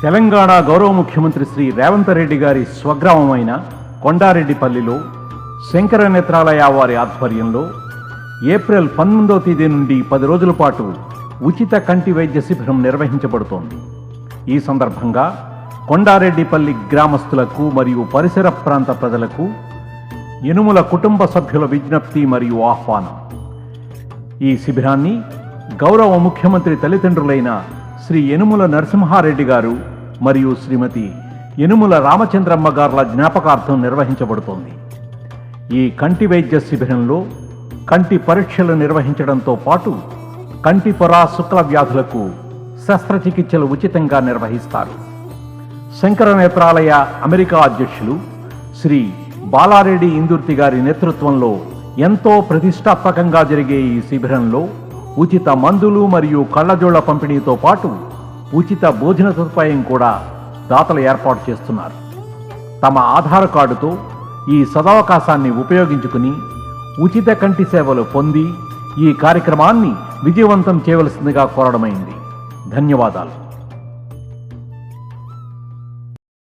తెలంగాణ గౌరవ ముఖ్యమంత్రి శ్రీ రేవంత్ రెడ్డి గారి స్వగ్రామమైన కొండారెడ్డిపల్లిలో శంకర నేత్రాలయ వారి ఆధ్వర్యంలో ఏప్రిల్ పంతొమ్మిదవ తేదీ నుండి పది రోజుల పాటు ఉచిత కంటి వైద్య శిబిరం నిర్వహించబడుతోంది. ఈ సందర్భంగా కొండారెడ్డిపల్లి గ్రామస్తులకు మరియు పరిసర ప్రాంత ప్రజలకు యనుముల కుటుంబ సభ్యుల విజ్ఞప్తి మరియు ఆహ్వానం. ఈ శిబిరాన్ని గౌరవ ముఖ్యమంత్రి తల్లిదండ్రులైన శ్రీ యనుముల నరసింహారెడ్డి గారు మరియు శ్రీమతి యనుముల రామచంద్రమ్మ గారుల జ్ఞాపకార్థం నిర్వహించబడుతోంది. ఈ కంటి వైద్య శిబిరంలో కంటి పరీక్షలు నిర్వహించడంతో పాటు కంటి పొర శుక్ల వ్యాధులకు శస్త్రచికిత్సలు ఉచితంగా నిర్వహిస్తారు. శంకర నేత్రాలయ అమెరికా అధ్యక్షులు శ్రీ బాలారెడ్డి ఇందుర్తి గారి నేతృత్వంలో ఎంతో ప్రతిష్టాత్మకంగా జరిగే ఈ శిబిరంలో ఉచిత మందులు మరియు కళ్ళజోళ్ళ పంపిణీతో పాటు ఉచిత భోజన సదుపాయం కూడా దాతలు ఏర్పాటు చేస్తున్నారు. తమ ఆధార్ కార్డుతో ఈ సదవకాశాన్ని ఉపయోగించుకుని ఉచిత కంటి సేవలు పొంది ఈ కార్యక్రమాన్ని విజయవంతం చేయవలసిందిగా కోరడమైంది. ధన్యవాదాలు.